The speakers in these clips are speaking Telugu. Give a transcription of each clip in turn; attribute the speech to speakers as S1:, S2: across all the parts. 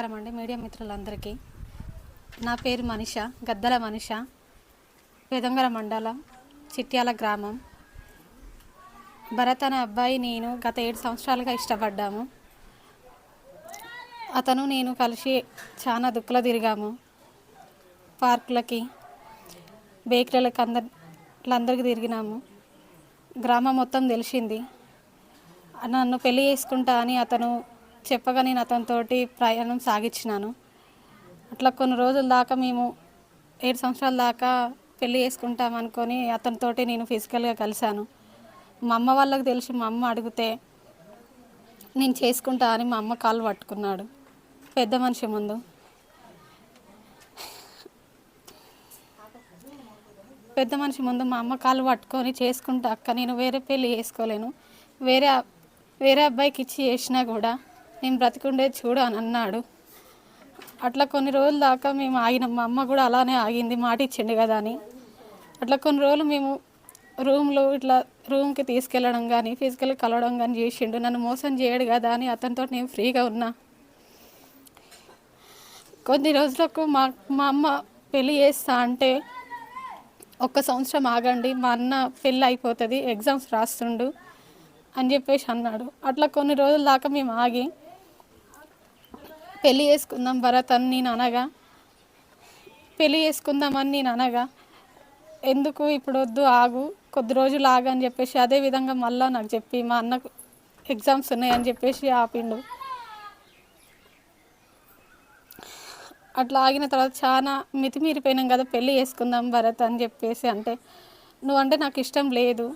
S1: నమస్కారం అండి మీడియా మిత్రులందరికీ. నా పేరు మనిష గద్దల మనిష పెదంగల మండలం చిట్యాల గ్రామం. భరత్ అనే అబ్బాయి నేను గత ఏడు సంవత్సరాలుగా ఇష్టపడ్డాము. అతను నేను కలిసి చాలా దుక్కులో తిరిగాము. పార్కులకి బేకరీలకు అందరి అందరికి తిరిగినాము. గ్రామం మొత్తం తెలిసింది. నన్ను పెళ్ళి చేసుకుంటా అని అతను చెప్పగా నేను అతనితోటి ప్రయాణం సాగించినాను. అట్లా కొన్ని రోజుల దాకా మేము ఏడు సంవత్సరాల దాకా పెళ్ళి చేసుకుంటాం అనుకొని అతనితోటి నేను ఫిజికల్గా కలిశాను. మా అమ్మ వాళ్ళకి తెలిసి మా అమ్మ అడిగితే నేను చేసుకుంటా అని మా అమ్మ కాళ్ళు పట్టుకున్నాడు. పెద్ద మనిషి ముందు. పెద్ద మనిషి ముందు మా అమ్మ కాళ్ళు పట్టుకొని చేసుకుంటా అక్క నేను వేరే పెళ్ళి చేసుకోలేను. వేరే వేరే అబ్బాయికి ఇచ్చి చేసినా కూడా నేను బ్రతికుండేది చూడు అని అన్నాడు. అట్లా కొన్ని రోజుల దాకా మేము ఆగినాం. మా అమ్మ కూడా అలానే ఆగింది. మాట ఇచ్చిండు కదా అని. అట్లా కొన్ని రోజులు మేము రూమ్లో ఇట్లా రూమ్కి తీసుకెళ్ళడం కానీ ఫిజికల్ కలవడం కానీ చేసిండు. నన్ను మోసం చేయడు కదా అని అతనితో నేను ఫ్రీగా ఉన్నా. కొన్ని రోజులకు మా మా అమ్మ పెళ్ళి చేస్తా అంటే ఒక్క సంవత్సరం ఆగండి. మా అన్న పెళ్ళి అయిపోతుంది ఎగ్జామ్స్ రాస్తుండు అని చెప్పేసి అన్నాడు. అట్లా కొన్ని రోజుల దాకా మేము ఆగి పెళ్ళి చేసుకుందాం భరత్ అని నేను అనగా. పెళ్ళి చేసుకుందామని నేను అనగా. ఎందుకు ఇప్పుడు వద్దు ఆగు కొద్ది రోజులు ఆగు అని చెప్పేసి అదే విధంగా మళ్ళీ నాకు చెప్పి మా అన్నకు ఎగ్జామ్స్ ఉన్నాయని చెప్పేసి ఆపిండు. అట్లా ఆగిన తర్వాత చాలా మితిమీరిపోయినాం కదా పెళ్ళి చేసుకుందాం భరత్ అని చెప్పేసి అంటే నువ్వంటే నాకు ఇష్టం లేదు.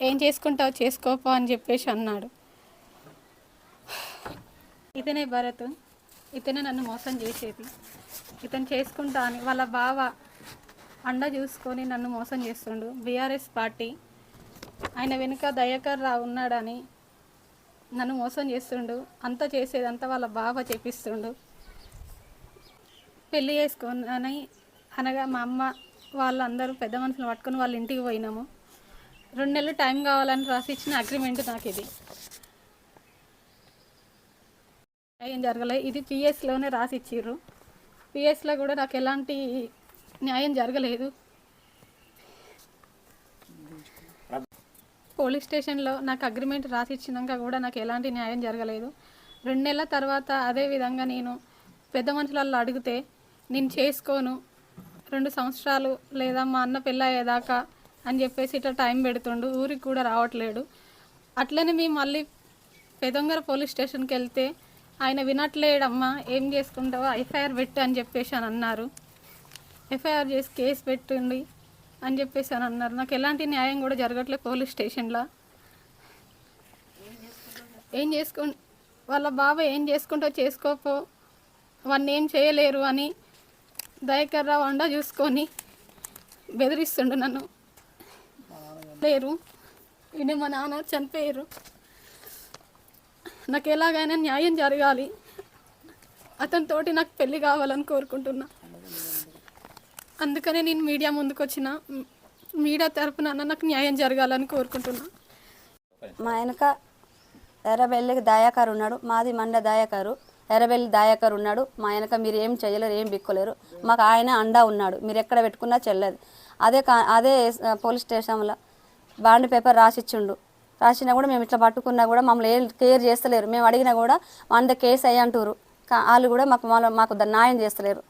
S1: ఏం చేసుకుంటావు చేసుకోపో అని చెప్పేసి అన్నాడు. ఇతనే భరత్ ఇతనే నన్ను మోసం చేసేది. ఇతను చేసుకుంటా అని వాళ్ళ బావ అండ చూసుకొని నన్ను మోసం చేస్తుండు. బీఆర్ఎస్ పార్టీ ఆయన వెనుక దయాకర్ రావు ఉన్నాడని నన్ను మోసం చేస్తుండు. అంతా చేసేదంతా వాళ్ళ బావ చేపిస్తుండు. పెళ్ళి చేసుకొని అనగా మా అమ్మ వాళ్ళందరూ పెద్ద మనుషులు పట్టుకొని వాళ్ళ ఇంటికి పోయినాము. రెండు నెలలు టైం కావాలని రాసి ఇచ్చిన అగ్రిమెంట్ నాకు ఇది ఏం జరగలే. ఇది పిఎస్లోనే రాసి ఇచ్చిర్రు పిఎస్లో కూడా నాకు ఎలాంటి న్యాయం జరగలేదు. పోలీస్ స్టేషన్లో నాకు అగ్రిమెంట్ రాసి ఇచ్చినాక కూడా నాకు ఎలాంటి న్యాయం జరగలేదు. రెండు నెలల తర్వాత అదే విధంగా నేను పెద్ద మనుషులలో అడిగితే నేను చేసుకోను. రెండు సంవత్సరాలు లేదా మా అన్న పిల్ల అయ్యేదాకా అని చెప్పేసి ఇట్లా టైం పెడుతుండు. ఊరికి కూడా రావట్లేడు. అట్లనే మేము మళ్ళీ పెదొంగర పోలీస్ స్టేషన్కి వెళ్తే ఆయన వినట్లేడమ్మా ఏం చేసుకుంటావా ఎఫ్ఐఆర్ పెట్టు అని చెప్పేసి అని అన్నారు. ఎఫ్ఐఆర్ చేసి కేసు పెట్టండి అని చెప్పేసి అని అన్నారు. నాకు ఎలాంటి న్యాయం కూడా జరగట్లేదు పోలీస్ స్టేషన్లో. ఏం చేసుకు వాళ్ళ బాబా ఏం చేసుకుంటో చేసుకోపో వాడిని ఏం చేయలేరు అని దయకర్ వండ చూసుకొని బెదిరిస్తుండు నన్ను. లేరు. ఇది మా నాన్న చనిపోయారు. నాకు ఎలాగైనా న్యాయం జరగాలి. అతనితోటి నాకు పెళ్ళి కావాలని కోరుకుంటున్నా. అందుకనే నేను మీడియా ముందుకు వచ్చిన మీడియా తరపున నాకు న్యాయం జరగాలని కోరుకుంటున్నా.
S2: మా వెనక ఎర్రబెల్లికి దాయాకారు ఉన్నాడు. మాది మండ దాయాకారు. ఎర్రబెల్లి దాయాకారు ఉన్నాడు. మా వెనక మీరు ఏం చేయలేరు ఏం బిక్కోలేరు. మాకు ఆయన అండా ఉన్నాడు. మీరు ఎక్కడ పెట్టుకున్నా చెల్లదు. అదే కా అదే పోలీస్ స్టేషన్లో బాండ్ పేపర్ రాసిచ్చిండు. రాసినా కూడా మేము ఇట్లా పట్టుకున్నా కూడా మమ్మల్ని ఏం కేర్ చేస్తలేరు. మేము అడిగినా కూడా వంద కేసు అయ్యి అంటారు వాళ్ళు కూడా మాకు వాళ్ళ- మాకు న్యాయం చేస్తలేరు.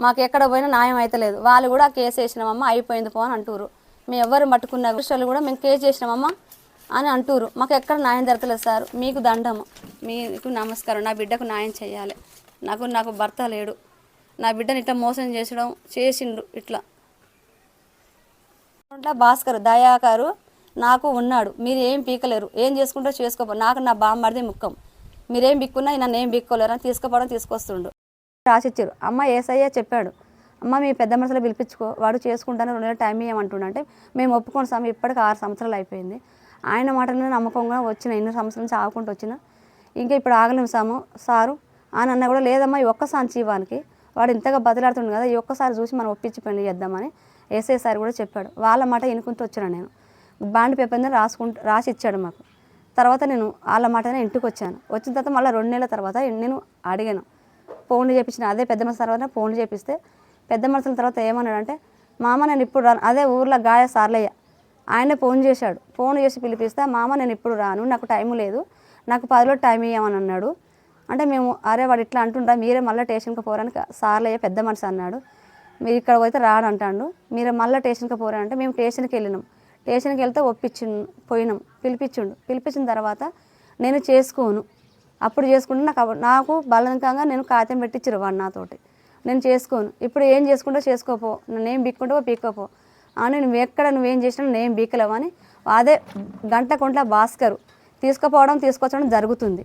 S2: మాకు ఎక్కడ పోయినా న్యాయం అయితలేదు వాళ్ళు కూడా కేసు వేసినామమ్మ అయిపోయింది పో అని అంటారు మేము ఎవరు పట్టుకున్న విషయాలు కూడా మేము కేసు చేసినామమ్మ అని అంటారు మాకు ఎక్కడ న్యాయం జరగలేదు సార్. మీకు దండము. మీకు నమస్కారం. నా బిడ్డకు న్యాయం చేయాలి. నాకు నాకు భర్త లేడు. నా బిడ్డని ఇట్లా మోసం చేసడం చేసిండ్రు ఇట్లా. భాస్కర్ దయాకారు నాకు ఉన్నాడు. మీరు ఏం పీకలేరు. ఏం చేసుకుంటో చేసుకోపో. నాకు నా బామ్మడిది ముఖం. మీరేం బిక్కున్నా నన్ను ఏం బిక్కోలేరు అని తీసుకుపోవడం తీసుకొస్తుండు. రాసిచ్చారు. అమ్మ ఏసయ్య చెప్పాడు. అమ్మ మీ పెద్ద మనుషులు పిలిపించుకో. వాడు చేసుకుంటాను రెండు నెలలు టైం ఇవ్వమంటుండ. అంటే మేము ఒప్పుకోండి స్వామి ఇప్పటికి ఆరు సంవత్సరాలు అయిపోయింది. ఆయన మాటలను నమ్మకంగా వచ్చిన ఎన్నో సంవత్సరాల నుంచి ఆగుకుంటూ వచ్చిన. ఇంకా ఇప్పుడు ఆగలేము సాము. సారు అని అన్న కూడా లేదమ్మా ఈ ఒక్కసారి ఇవ్వడానికి వాడు ఇంతగా బదిలాడుతుండు కదా ఈ ఒక్కసారి చూసి మనం ఒప్పించి పని చేద్దామని ఎస్ఐ సార్ కూడా చెప్పాడు. వాళ్ళ మాట వినుకుంటూ వచ్చిన నేను. బాండ్ పేపర్ మీద రాసుకుంటూ రాసి ఇచ్చాడు మాకు. తర్వాత నేను వాళ్ళ మాటనే ఇంటికి వచ్చాను వచ్చిన తర్వాత మళ్ళీ రెండు నెలల తర్వాత నేను అడిగాను. ఫోన్లు చేపించిన అదే పెద్ద మనుషుల తర్వాత ఫోన్లు చేపిస్తే పెద్ద మనుషుల తర్వాత ఏమన్నాడంటే మామ నేను ఇప్పుడు రాను అదే ఊర్లో గాయ సార్లయ్య. ఆయనే ఫోన్ చేశాడు. ఫోన్ చేసి పిలిపిస్తే మామ నేను ఇప్పుడు రాను నాకు టైం లేదు నాకు పదిలో టైం ఇవ్వమని అన్నాడు. అంటే మేము అరే వాడు ఇట్లా అంటుండ్రా మీరే మళ్ళీ స్టేషన్కి పోరానికి సార్లయ్య పెద్ద మనిషి అన్నాడు. మీరు ఇక్కడ పోతే రాడు అంటాడు మీరు మళ్ళీ స్టేషన్కి పోరా అంటే మేము స్టేషన్కి వెళ్ళినాం. స్టేషన్కి వెళ్తే ఒప్పించి పోయినాం. పిలిపించుండు. పిలిపించిన తర్వాత నేను చేసుకోను. అప్పుడు చేసుకుంటే నాకు నాకు బలంకంగా నేను కాగితం పెట్టించారు వాడు నాతోటి. నేను చేసుకోను. ఇప్పుడు ఏం చేసుకుంటో చేసుకోపో. నేనేం బిక్కుంటావో పీక్కోపో అని నువ్వు ఎక్కడ నువ్వేం చేసినా నేను బీకలేవు అని అదే గంట కొంట్ల భాస్కరు తీసుకుపోవడం తీసుకొచ్చడం జరుగుతుంది.